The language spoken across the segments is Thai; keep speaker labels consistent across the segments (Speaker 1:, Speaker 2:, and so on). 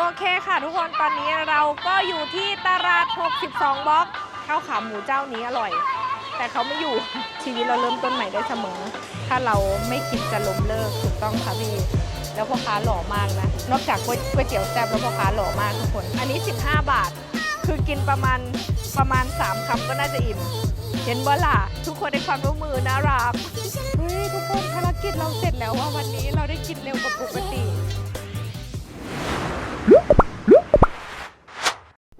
Speaker 1: โอเคค่ะทุกคนตอนนี้เราก็อยู่ที่ตลาด 62 บล็อกข้าวขาหมูเจ้านี้อร่อย แต่เขาไม่อยู่ชีวิตเราเริ่มต้นใหม่ได้เสมอ ถ้าเราไม่คิดจะล้มเลิกถูกต้องค่ะพี่แล้วพ่อค้าหล่อมากนะ นอกจากก๋วยก๋วยเตี๋ยวแซ่บแล้วพ่อค้าหล่อมากทุกคน อันนี้ 15 บาท คือกินประมาณประมาณ 3คำก็น่าจะอิ่ม เห็นบ่ล่ะ ทุกคนในความร่วมมือน่ารักเฮ้ยทุกคนภารกิจเราเสร็จแล้วว่าวันนี้เราได้กินเร็วกว่าปกติ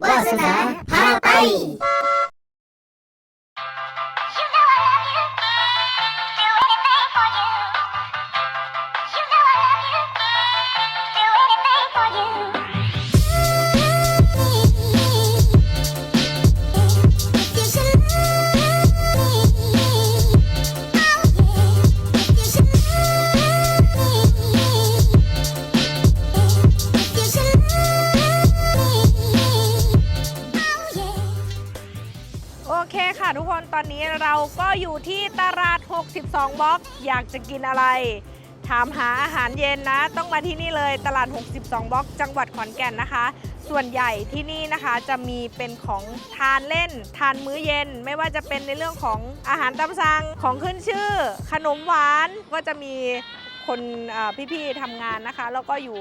Speaker 2: วาสนา
Speaker 1: เราก็อยู่ที่ตลาด 62 บล็อก อยากจะกินอะไร ถามหาอาหารเย็นนะ ต้องมาที่นี่เลยตลาด 62 บล็อก จังหวัดขอนแก่นนะคะ ส่วนใหญ่ที่นี่นะคะจะมีเป็นของทานเล่น ทานมื้อเย็น ไม่ว่าจะเป็นในเรื่องของอาหารตามสั่งของขึ้นชื่อ ขนมหวานก็จะมีคนพี่ๆทำงานนะคะ แล้วก็อยู่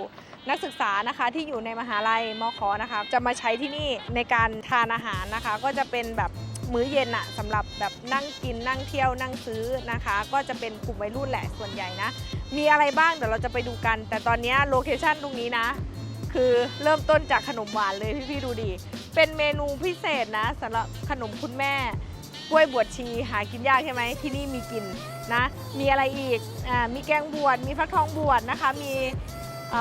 Speaker 1: นักศึกษานะคะที่อยู่ในมหาลัยมคนะคะ จะมาใช้ที่นี่ในการทานอาหารนะคะ ก็จะเป็นแบบ มื้อเย็นอะสำหรับแบบนั่งกินนั่งเที่ยวนั่งซื้อนะคะ ก็จะเป็นกลุ่มวัยรุ่นแหละส่วนใหญ่นะ มีอะไรบ้างเดี๋ยวเราจะไปดูกัน แต่ตอนนี้โลเคชั่นตรงนี้นะ คือเริ่มต้นจากขนมหวานเลยพี่ๆดูดิเป็นเมนูพิเศษนะสำหรับขนมคุณแม่กล้วยบวชชีหากินยากใช่ไหมที่นี่มีกินนะ มีอะไรอีกอมีแกงบวชมีฟักทองบวชนะคะ มี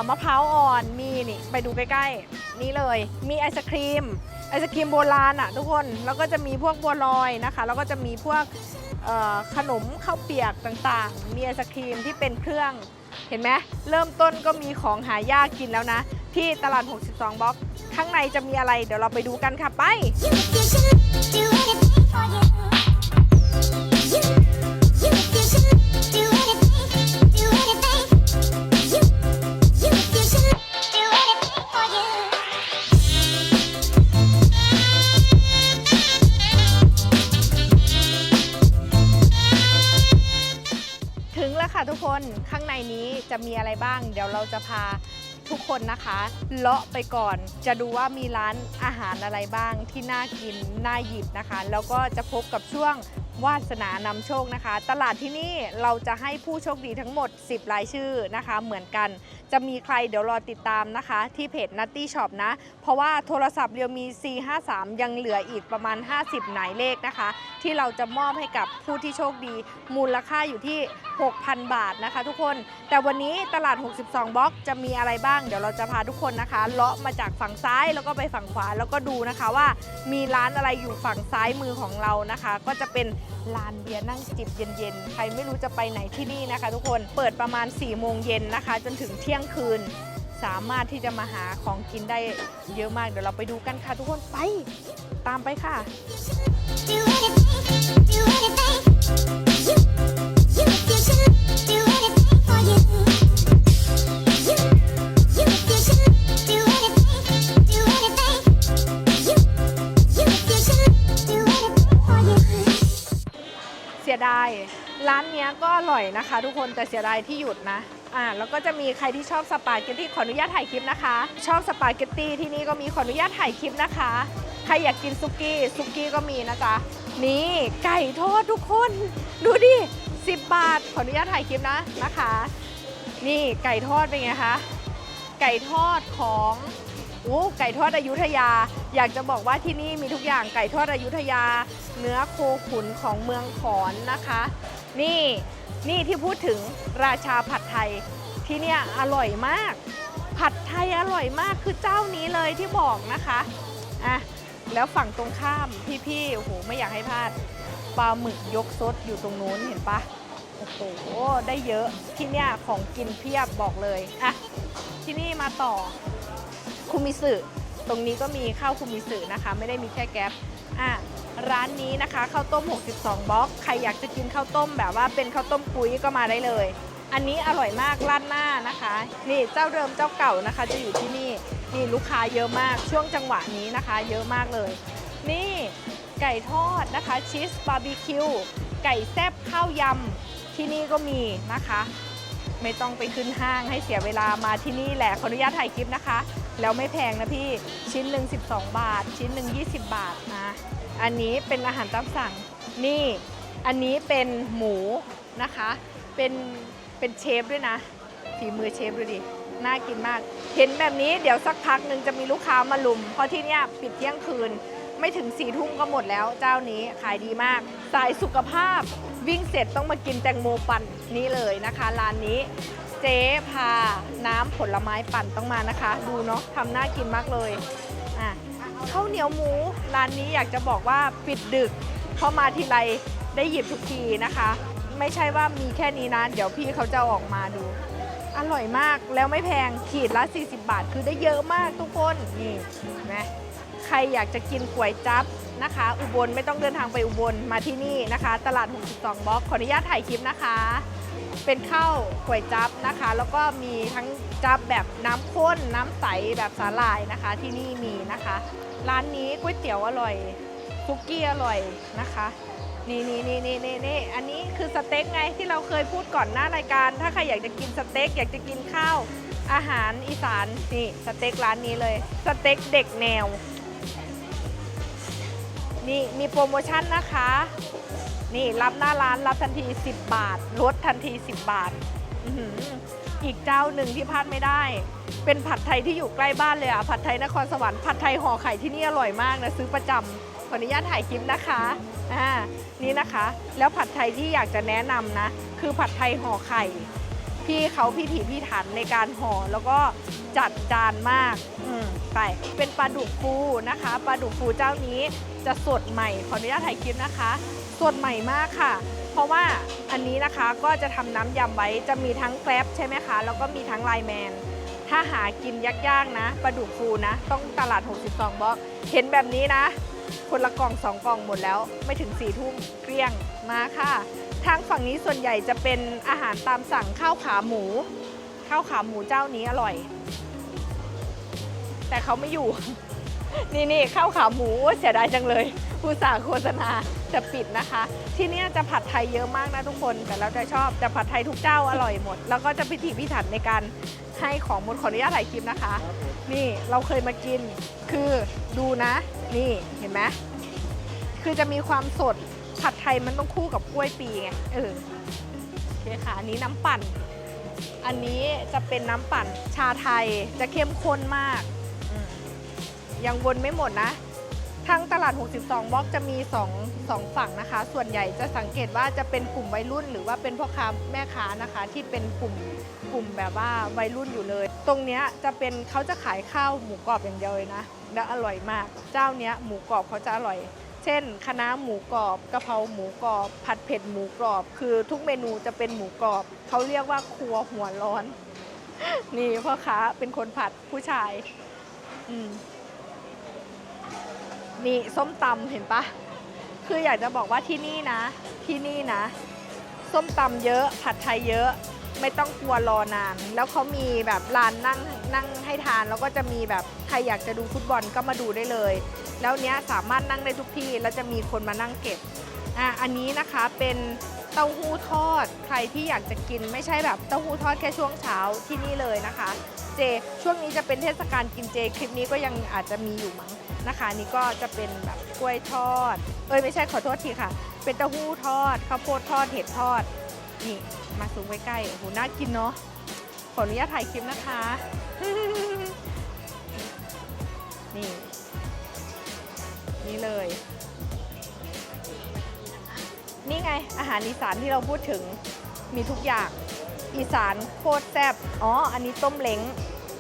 Speaker 1: มะพร้าวอ่อนมีนี่ไปดูใกล้ๆ นี่เลย มีไอศครีมไอศครีมโบราณอะทุกคนแล้วก็จะมีพวกบัวลอยนะคะ แล้วก็จะมีพวกขนมข้าวเปียกต่างๆ มีไอศครีมที่เป็นเครื่องเห็นไหมเริ่มต้นก็มีของหายากกินแล้วนะ ที่ตลาด 62บล็อกข้างในจะมีอะไร เดี๋ยวเราไปดูกันค่ะไป แล้วค่ะทุกคนข้างในนี้จะมีอะไรบ้าง เดี๋ยวเราจะพาทุกคนนะคะ เลาะไปก่อน จะดูว่ามีร้านอาหารอะไรบ้างที่น่ากิน น่าหยิบนะคะ แล้วก็จะพบกับช่วง วาสนานำโชคนะคะ ตลาดที่นี่เราจะให้ผู้โชคดีทั้งหมด 10 รายชื่อนะคะ เหมือนกัน จะมีใครเดี๋ยวรอติดตามนะคะ ที่เพจ Nutty Shop นะ เพราะว่าโทรศัพท์เรียวมี 453 ยังเหลืออีกประมาณ 50 หมายเลขนะคะ ที่เราจะมอบให้กับผู้ที่โชคดี มูลค่าอยู่ที่ 6,000 บาทนะคะ ทุกคน แต่วันนี้ตลาด 62 บล็อกจะมีอะไรบ้าง เดี๋ยวเราจะพาทุกคนนะคะ เลาะมาจากฝั่งซ้ายแล้วก็ไปฝั่งขวาแล้วก็ดูนะคะว่า มีร้านอะไรอยู่ฝั่งซ้ายมือของเรานะคะ ก็จะเป็นลานเบียร์นั่งจิบเย็นๆ ใครไม่รู้จะไปไหนที่นี่นะคะ ทุกคนเปิดประมาณ4โมงเย็นนะคะ จนถึงเที่ยงคืน สามารถที่จะมาหาของกินได้เยอะมาก เดี๋ยวเราไปดูกันค่ะ ทุกคนไปตามไปค่ะ
Speaker 3: Do anything, for you.
Speaker 1: ยดาย ร้านเนี้ยก็อร่อยนะคะ ทุกคนแต่เสียดายที่หยุดนะอ่าแล้วก็จะมีใครที่ชอบสปาเกตตี้ขออนุญาตถ่ายคลิปนะคะ ชอบสปาเกตตี้ที่นี่ก็มีขออนุญาตถ่ายคลิปนะคะ ใครอยากกินซุกี้ซุกี้ก็มีนะจ๊ะนี่ไก่ทอดทุกคน ดูดิ10 บาท ขออนุญาตถ่ายคลิปนะนะคะ นี่ไก่ทอดเป็นไงคะไก่ทอดของโอ้ไก่ทอดอยุธยา อยากจะบอกว่าที่นี่มีทุกอย่างไก่ทอดอยุธยา เนื้อโคขุนของเมืองขอนนะคะ นี่นี่ที่พูดถึงราชาผัดไทยที่เนี่ยอร่อยมาก ผัดไทยอร่อยมากคือเจ้านี้เลยที่บอกนะคะอะแล้วฝั่งตรงข้ามพี่ๆโอ้โหไม่อยากให้พลาดปลาหมึกยกซดอยู่ตรงนู้นเห็นปะโอ้โหได้เยอะที่เนี่ยของกินเพียบบอกเลยอะที่นี่มาต่อคุมิสึตรงนี้ก็มีข้าวคุมิสึนะคะ ไม่ได้มีแค่แก๊ปอะ ร้านนี้นะคะข้าวต้ม 62 บล็อก ใครอยากจะกินข้าวต้มแบบว่าเป็นข้าวต้มกุ้ยก็มาได้เลย อันนี้อร่อยมากราดหน้านะคะ นี่เจ้าเดิมเจ้าเก่านะคะ จะอยู่ที่นี่นี่ลูกค้าเยอะมากช่วงจังหวะนี้นะคะ เยอะมากเลย นี่ไก่ทอดนะคะชีสบาร์บีคิวไก่แซบข้าวยำที่นี่ก็มีนะคะ ไม่ต้องไปขึ้นห้างให้เสียเวลามาที่นี่แหละขออนุญาตถ่ายคลิปนะคะ แล้วไม่แพงนะพี่ชิ้นหนึ่ง12 บาท ชิ้นหนึ่ง20 บาทนะอันนี้เป็นอาหารตามสั่งนี่ อันนี้เป็นหมูนะคะ เป็นเป็นเชฟด้วยนะฝีมือเชฟดูดิน่ากินมาก เห็นแบบนี้เดี๋ยวสักพักหนึ่งจะมีลูกค้ามาลุม เพราะที่นี่ปิดเที่ยงคืน ไม่ถึงสี่ทุ่มก็หมดแล้วเจ้านี้ขายดีมาก สายสุขภาพวิ่งเสร็จต้องมากินแตงโมปั่นนี่เลยนะคะร้านนี้เจ๊พาน้ำผลไม้ปั่นต้องมานะคะ ดูเนาะทำน่ากินมากเลยอะข้าวเหนียวหมูร้านนี้อยากจะบอกว่าปิดดึกเพราะมาทีไรได้หยิบทุกทีนะคะ ไม่ใช่ว่ามีแค่นี้นะเดี๋ยวพี่เขาจะออกมาดู อร่อยมากแล้วไม่แพงขีดละ 40 บาท คือได้เยอะมากทุกคนนี่นไหม ใครอยากจะกินก๋วยจั๊บนะคะ อุบลไม่ต้องเดินทางไปอุบลมาที่นี่นะคะ ตลาด 62บล็อกขออนุญาตถ่ายคลิปนะคะ เป็นข้าวก๋วยจั๊บนะคะ แล้วก็มีทั้งจั๊บแบบน้ำข้นน้ำใสแบบสาหร่ายนะคะ ที่นี่มีนะคะ ร้านนี้ก๋วยเตี๋ยวอร่อยคุกกี้อร่อยนะคะนี่นี่นี่นี่นี่นี่อันนี้คือสเต็กไงที่เราเคยพูดก่อนหน้ารายการ ถ้าใครอยากจะกินสเต็กอยากจะกินข้าว อาหารอีสานนี่สเต็กร้านนี้เลย สเต็กเด็กแนว นี่มีโปรโมชั่นนะคะ นี่รับหน้าร้านรับทันที 10 บาท ลดทันที 10 บาทออีกเจ้าหนึ่งที่พลาดไม่ได้ เป็นผัดไทยที่อยู่ใกล้บ้านเลยอะ ผัดไทยนครสวรรค์ ผัดไทยห่อไข่ที่นี่อร่อยมากนะ ซื้อประจำขออนุญาตถ่ายคลิปนะคะ อ่า นี่นะคะ แล้วผัดไทยที่อยากจะแนะนำนะ คือผัดไทยห่อไข่ พี่เขาพิถีพิถันในการห่อแล้วก็จัดจานมากอืมไป เป็นปลาดุกฟูนะคะปลาดุกฟูเจ้านี้จะสดใหม่ขออนุญาตถ่ายคลิปนะคะ สดใหม่มากค่ะ เพราะว่าอันนี้นะคะก็จะทำน้ำยำไว้จะมีทั้งแกร็บใช่ไหมคะ แล้วก็มีทั้งไลแมน ถ้าหากินยากๆนะปลาดุกฟูนะ ต้องตลาด 62บล็อกเห็นแบบนี้นะ คนละกล่องสองกล่องหมดแล้ว ไม่ถึง4ี่ทุ่มเกลี้ยงมาค่ะ ทางฝั่งนี้ส่วนใหญ่จะเป็นอาหารตามสั่งข้าวขาหมู ข้าวขาหมูเจ้านี้อร่อย แต่เขาไม่อยู่ นี่นี่ข้าวขาหมูเสียดายจังเลย ผู้สาห์โฆษณาจะปิดนะคะ ที่นี่จะผัดไทยเยอะมากนะทุกคน แต่เราจะชอบแต่ผัดไทยทุกเจ้าอร่อยหมด แล้วก็จะพิถีพิถันในการให้ของหมดขออนุญาตถ่ายคลิปนะคะ นี่เราเคยมากินคือดูนะ นี่เห็นไหมคือจะมีความสดผัดไทยมันต้องคู่กับกล้วยปีไงเออโอเคค่ะอันนี้น้ำปั่น อันนี้จะเป็นน้ำปั่นชาไทยจะเข้มข้นมาก ยังวนไม่หมดนะ ทางตลาด 62 บล็อกจะมี2งฝั่งนะคะ ส่วนใหญ่จะสังเกตว่าจะเป็นกลุ่มวัยรุ่น หรือว่าเป็นพ่อค้าแม่ค้านะคะ ที่เป็นกลุ่มกลุ่มแบบว่าวัยรุ่นอยู่เลย ตรงเนี้ยจะเป็นเขาจะขายข้าวหมูกรอบอย่างเดียวเลยนะและอร่อยมาก เจ้าเนี้ยหมูกรอบเขาจะอร่อย เช่นคะน้าหมูกรอบกะเพราหมูกรอบ ผัดเผ็ดหมูกรอบ คือทุกเมนูจะเป็นหมูกรอบเขาเรียกว่าครัวหัวร้อน นี่พ่อค้าเป็นคนผัดผู้ชาย อืม นี่ส้มตำเห็นปะคืออยากจะบอกว่าที่นี่นะ ที่นี่นะ ส้มตำเยอะผัดไทยเยอะไม่ต้องกลัวรอนาน แล้วเขามีแบบร้านนั่งนั่งให้ทาน แล้วก็จะมีแบบใครอยากจะดูฟุตบอลก็มาดูได้เลย แล้วเนี้ยสามารถนั่งได้ทุกที่ แล้วจะมีคนมานั่งเก็บ อะ อันนี้นะคะเป็น เต้าหู้ทอด ใครที่อยากจะกินไม่ใช่แบบเต้าหู้ทอดแค่ช่วงเช้าที่นี่เลยนะคะ เจช่วงนี้จะเป็นเทศกาลกินเจคลิปนี้ก็ยังอาจจะมีอยู่มั้งนะคะนี่ก็จะเป็นแบบกล้วยทอด เอ้ยไม่ใช่ขอโทษทีค่ะ เป็นเต้าหู้ทอดข้าวโพดทอดเห็ดทอดนี่มาซูมใกล้ๆโอ้โหน่ากินเนาะขออนุญาตถ่ายคลิปนะคะ นี่ นี่เลย นี่ไงอาหารอีสานที่เราพูดถึงมีทุกอย่างอีสานโคตรแซ่บอ๋อ อันนี้ต้มเล้ง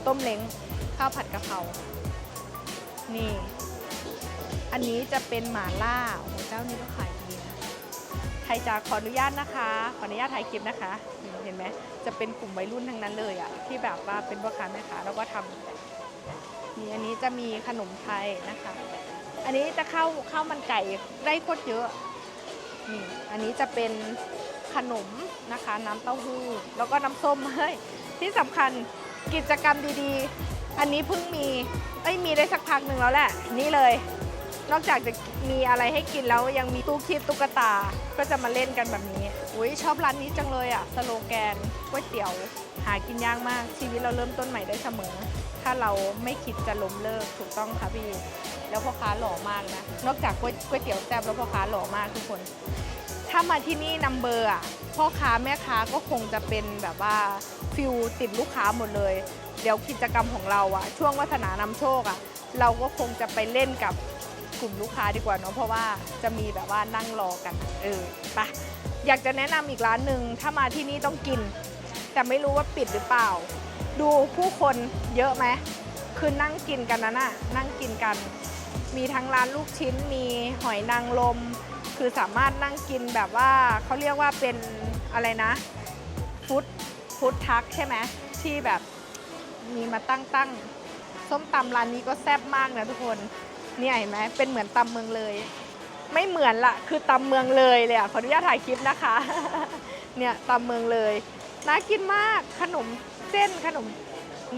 Speaker 1: ต้มเล้ง ข้าวผัดกะเพรา นี่ อันนี้จะเป็นหมาล่า โอ้โห เจ้านี้ก็ขายดีนะใครจะขออนุญาตนะคะ ขออนุญาตถ่ายคลิปนะคะนี่เห็นไหม จะเป็นกลุ่มวัยรุ่นทั้งนั้นเลยอะที่แบบว่าเป็นพ่อค้าแม่ค้าแล้วก็ทำนี่อันนี้จะมีขนมไทยนะคะ อันนี้จะเข้าข้าวมันไก่ได้โคตรเยอะ นี่อันนี้จะเป็นขนมนะคะ น้ำเต้าหู้ แล้วก็น้ำส้มเฮ้ยที่สำคัญกิจกรรมดีๆ อันนี้เพิ่งมีเอ้ยมีได้สักพักหนึ่งแล้วแหละ นี่เลย นอกจากจะมีอะไรให้กินแล้วยังมีตู้คีบตุ๊กตา ก็จะมาเล่นกันแบบนี้ อุ้ยชอบร้านนี้จังเลยอะสโลแกนก๋วยเตี๋ยว หากินยากมาก ชีวิตเราเริ่มต้นใหม่ได้เสมอ ถ้าเราไม่คิดจะล้มเลิกถูกต้องค่ะพี่ แล้วพ่อค้าหล่อมากนะ นอกจากก๋วยก๋วยเตี๋ยวแซ่บแล้วพ่อค้าหล่อมากทุกคน ถ้ามาที่นี่นัมเบอร์อะพ่อค้าแม่ค้าก็คงจะเป็นแบบว่าฟิลติดลูกค้าหมดเลย เดี๋ยวกิจกรรมของเราอะช่วงวัฒนานำโชคอะเราก็คงจะไปเล่นกับ กลุ่มลูกค้าดีกว่าเนาะเพราะว่าจะมีแบบว่านั่งรอกันเออไปะอยากจะแนะนำอีกร้านหนึ่งถ้ามาที่นี่ต้องกิน แต่ไม่รู้ว่าปิดหรือเปล่า ดูผู้คนเยอะไหมคือนั่งกินกันนะน่ะนั่งกินกัน มีทั้งร้านลูกชิ้นมีหอยนางรมคือสามารถนั่งกินแบบว่าเขาเรียกว่าเป็นอะไรนะฟู้ดฟู้ดทักใช่ไหมที่แบบมีมาตั้งตั้งส้มตำร้านนี้ก็แซ่บมากนะทุกคน เนี่ยเห็นไหมเป็นเหมือนตำเมืองเลย ไม่เหมือนละคือตำเมืองเลยเลยอะขออนุญาตถ่ายคลิปนะคะ เนี่ยตำเมืองเลยน่ากินมากขนมเส้นขนม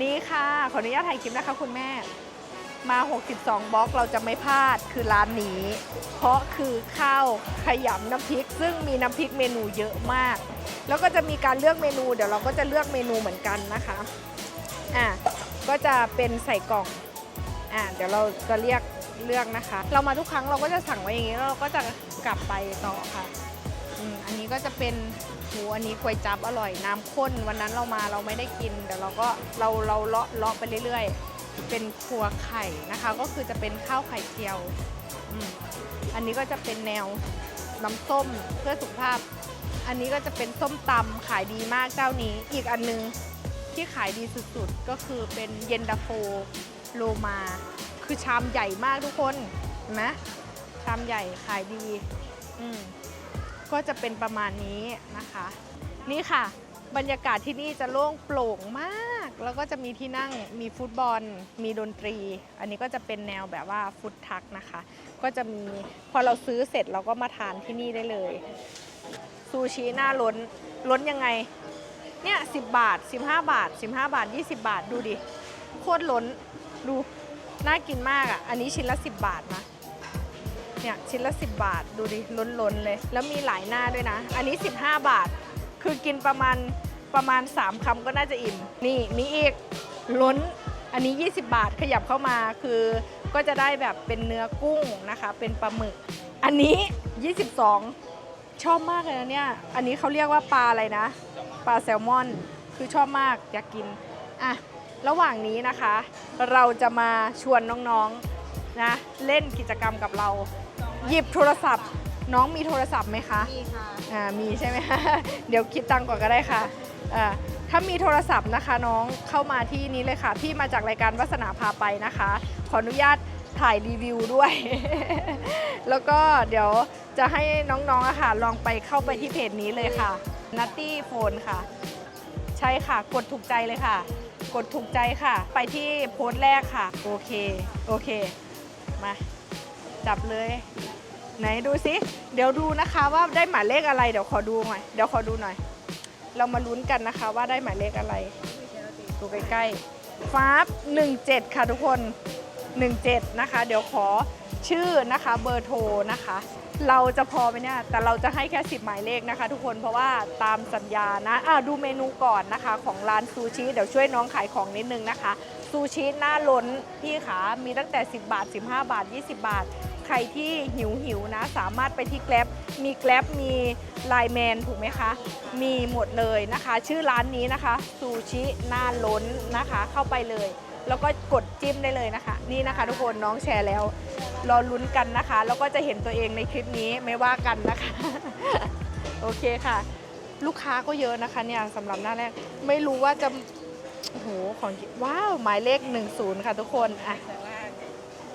Speaker 1: นี้ค่ะ ขออนุญาตถ่ายคลิปนะคะคุณแม่มา 62 บล็อกเราจะไม่พลาดคือร้านนี้ เพราะคือข้าวขยำน้ำพริก ซึ่งมีน้ำพริกเมนูเยอะมาก แล้วก็จะมีการเลือกเมนู เดี๋ยวเราก็จะเลือกเมนูเหมือนกันนะคะอะก็จะเป็นใส่กล่องอะเดี๋ยวเราจะเรียก เลือกนะคะ เรามาทุกครั้งเราก็จะสั่งไว้อย่างนี้แล้วเราก็จะกลับไปต่อค่ะอืมอันนี้ก็จะเป็นหูอันนี้กวยจับอร่อยน้ำข้น วันนั้นเรามาเราไม่ได้กินเดี๋ยวเราก็เราเราเลาะเลาะไปเรื่อยๆ เป็นครัวไข่นะคะ ก็คือจะเป็นข้าวไข่เจียวอืมอันนี้ก็จะเป็นแนวน้ำส้มเพื่อสุขภาพ อันนี้ก็จะเป็นส้มตำขายดีมากเจ้านี้ อีกอันนึงที่ขายดีสุดๆ ก็คือเป็นเย็นดาโฟโลมา คือชามใหญ่มากทุกคนเห็นไหมชามใหญ่ขายดี อืมก็จะเป็นประมาณนี้นะคะ นี่ค่ะ บรรยากาศที่นี่จะโล่งโปร่งมาก แล้วก็จะมีที่นั่งมีฟุตบอล มีดนตรี อันนี้ก็จะเป็นแนวแบบว่าฟุตทักนะคะ ก็จะมีพอเราซื้อเสร็จเราก็มาทานที่นี่ได้เลยซูชิหน้าล้นล้นยังไง เนี่ย10บาท 15 บาท 15 บาท 20 บาทดูดิโคตรล้นดู น่ากินมากอะ อันนี้ชิ้นละ 10 บาทนะเนี่ยชิ้นละ 10 บาทดูดิล้นๆเลย แล้วมีหลายหน้าด้วยนะ อันนี้ 15 บาท คือกินประมาณประมาณ 3คำก็น่าจะอิ่ม นี่มีอีกล้นอันนี้ 20 บาทขยับเข้ามาคือก็จะได้แบบเป็นเนื้อกุ้งนะคะ เป็นปลาหมึก อันนี้ 22 ชอบมากเลยนะเนี่ย อันนี้เขาเรียกว่าปลาอะไรนะ ปลาแซลมอน คือชอบมากอยากกิน อะ ระหว่างนี้นะคะ เราจะมาชวนน้องๆนะเล่นกิจกรรมกับเรา หยิบโทรศัพท์ น้องมีโทรศัพท์ไหมคะ
Speaker 2: มีค่ะ
Speaker 1: อ่ามีใช่ไหมเดี๋ยวคิดตังค์ก่อนก็ได้ค่ะอ่าถ้ามีโทรศัพท์นะคะน้องเข้ามาที่นี้เลยค่ะ พี่มาจากรายการวัสนาพาไปนะคะ ขออนุญาตถ่ายรีวิวด้วย แล้วก็เดี๋ยวจะให้น้องๆอะค่ะ ลองไปเข้าไปที่เพจนี้เลยค่ะนัตตี้โฟนค่ะ ใช่ค่ะ กดถูกใจเลยค่ะ กดถูกใจค่ะ ไปที่โพสต์แรกค่ะ โอเค โอเค มา จับเลย ไหนดูสิ เดี๋ยวดูนะคะว่าได้หมายเลขอะไร เดี๋ยวขอดูหน่อย เดี๋ยวขอดูหน่อย เรามาลุ้นกันนะคะว่าได้หมายเลขอะไร ดูใกล้ๆฟ้า17 ค่ะทุกคน 17 นะคะ เดี๋ยวขอชื่อนะคะ เบอร์โทรนะคะ เราจะพอไหมเนี่ย แต่เราจะให้แค่ 10 หมายเลขนะคะ ทุกคนเพราะว่าตามสัญญานะอะดูเมนูก่อนนะคะ ของร้านซูชิเดี๋ยวช่วยน้องขายของนิดนึงนะคะ ซูชิหน้าล้นพี่ขามีตั้งแต่ 10 บาท 15 บาท 20 บาท ใครที่หิวหิวนะ สามารถไปที่แกลบมีแกลบมีไลแมนถูกไหมคะ มีหมดเลยนะคะ ชื่อร้านนี้นะคะซูชิหน้าล้นนะคะ เข้าไปเลย แล้วก็กดจิ้มได้เลยนะคะ นี่นะคะ ทุกคนน้องแชร์แล้ว รอลุ้นกันนะคะ แล้วก็จะเห็นตัวเองในคลิปนี้ไม่ว่ากันนะคะ โอเคค่ะ ลูกค้าก็เยอะนะคะเนี่ยสำหรับหน้าแรก ไม่รู้ว่าจะโอ้โหของว้าว หมายเลข 10 ค่ะทุกคนอะ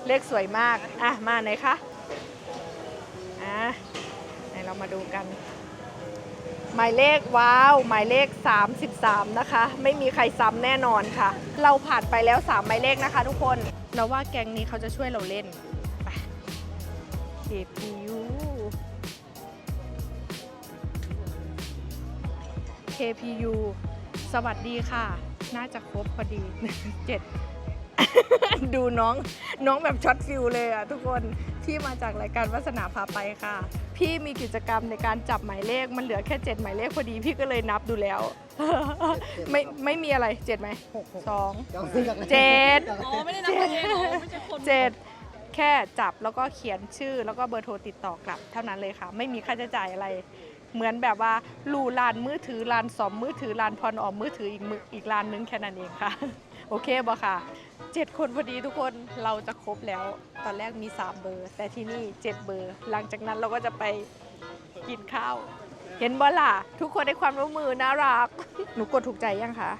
Speaker 1: เลขสวยมากอะมาไหนคะอะไหนเรามาดูกัน หมายเลขว้าวหมายเลข 33 นะคะ ไม่มีใครซ้ำแน่นอนค่ะ เราผ่านไปแล้ว 3 หมายเลขนะคะ ทุกคนเราว่าแกงนี้เขาจะช่วยเราเล่นไป KPU KPU สวัสดีค่ะ น่าจะครบพอดี 7 ดูน้องน้องแบบช็อตฟิลเลยอะทุกคนที่มาจากรายการวาสนาพาไปค่ะ พี่มีกิจกรรมในการจับหมายเลขมันเหลือแค่เจ็ดหมายเลขพอดีพี่ก็เลยนับดูแล้ว ไม่ไม่มีอะไรเจ็ดไหมหกสองเจ็ด
Speaker 4: อ๋อไม่ได้นับตัวเองเหรอไม่ใช่คน
Speaker 1: เจ็ดแค่จับแล้วก็เขียนชื่อแล้วก็เบอร์โทรติดต่อกลับ เท่านั้นเลยค่ะ ไม่มีค่าใช้จ่ายอะไร เหมือนแบบว่าลูลานมือถือลานสอมมือถือลานพรออมมือถืออีกมืออีกลานนึงแค่นั้นเองค่ะ โอเคบอค่ะ เจ็ดคนพอดีทุกคนเราจะครบแล้ว ตอนแรกมี 3 เบอร์ แต่ที่นี่ 7 เบอร์ หลังจากนั้นเราก็จะไปกินข้าว เห็นบ่ล่ะ ทุกคนได้ความร่วมมือน่ารัก หนูกดถูกใจยังคะ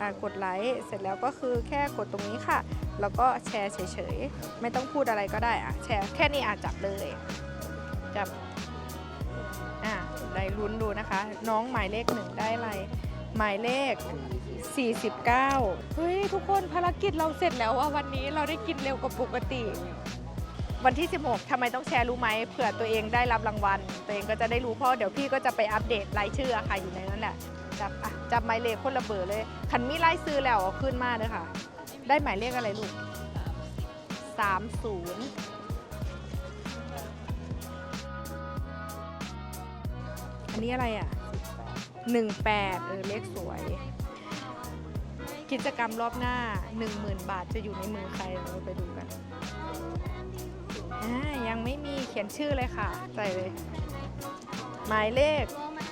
Speaker 1: อ่ากดไลค์เสร็จแล้วก็คือแค่กดตรงนี้ค่ะ แล้วก็แชร์เฉยๆ ไม่ต้องพูดอะไรก็ได้อะแชร์แค่นี้อาจจับเลย จับอะได้ลุ้นดูนะคะ น้องหมายเลขหนึ่งได้อะไร หมายเลข 49 เฮ้ย ทุกคนภารกิจเราเสร็จแล้วว่าวันนี้เราได้กินเร็วกว่าปกติ วันที่ 16 ทำไมต้องแชร์รู้ไหมเผื่อตัวเองได้รับรางวัล ตัวเองก็จะได้รู้เพราะเดี๋ยวพี่ก็จะไปอัปเดตรายชื่อค่ะอยู่ในนั้นแหละจับอะจับหมายเลขคนละเบอร์เลยคันมีไล่ซื้อแล้วเอาขึ้นมาเลยค่ะ ได้หมายเลขอะไรลูก 30อันนี้อะไรอะ 18 เออเลขสวย กิจกรรมรอบหน้า 10,000 บาทจะอยู่ในมือใครเราไปดูกันยังไม่มีเขียนชื่อเลยค่ะ ใส่เลย หมายเลข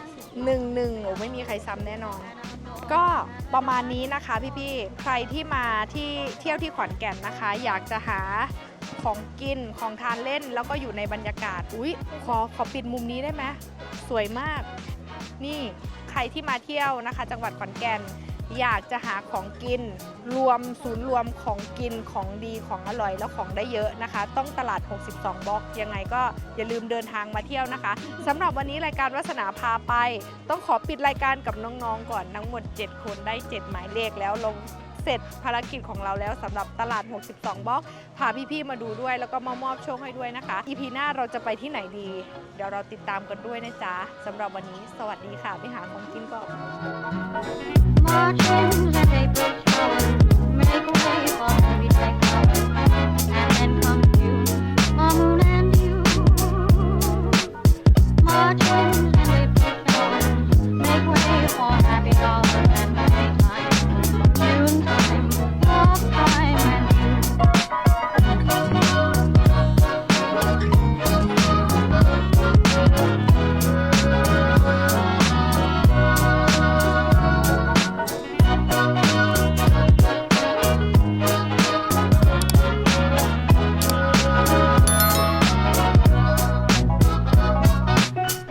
Speaker 1: 11 โอ้ไม่มีใครซ้ำแน่นอนก็ประมาณนี้นะคะพี่ๆ ใครที่มาที่เที่ยวที่ขอนแก่นนะคะ อยากจะหาของกินของทานเล่น แล้วก็อยู่ในบรรยากาศ อุ๊ย ขอขอปิดมุมนี้ได้ไหมสวยมาก นี่ ใครที่มาเที่ยวนะคะ จังหวัดขอนแก่นอยากจะหาของกิน รวมศูนย์รวมของกินของดีของอร่อยแล้วของได้เยอะนะคะ ต้องตลาด 62 บล็อกยังไงก็อย่าลืมเดินทางมาเที่ยวนะคะสำหรับวันนี้รายการวัสนาพาไป ต้องขอปิดรายการกับน้องๆก่อนทั้งหมด 7 คนได้ 7 หมายเลขแล้วลง เสร็จภารกิจของเราแล้วสำหรับตลาด 62 บล็อกพาพี่ๆมาดูด้วยแล้วก็มามอบโชคให้ด้วยนะคะ อีพีหน้าเราจะไปที่ไหนดี เดี๋ยวเราติดตามกันด้วยนะจ๊ะสำหรับวันนี้ สวัสดีค่ะไปหาของกินก่อน
Speaker 3: Marching let they push forward, make way for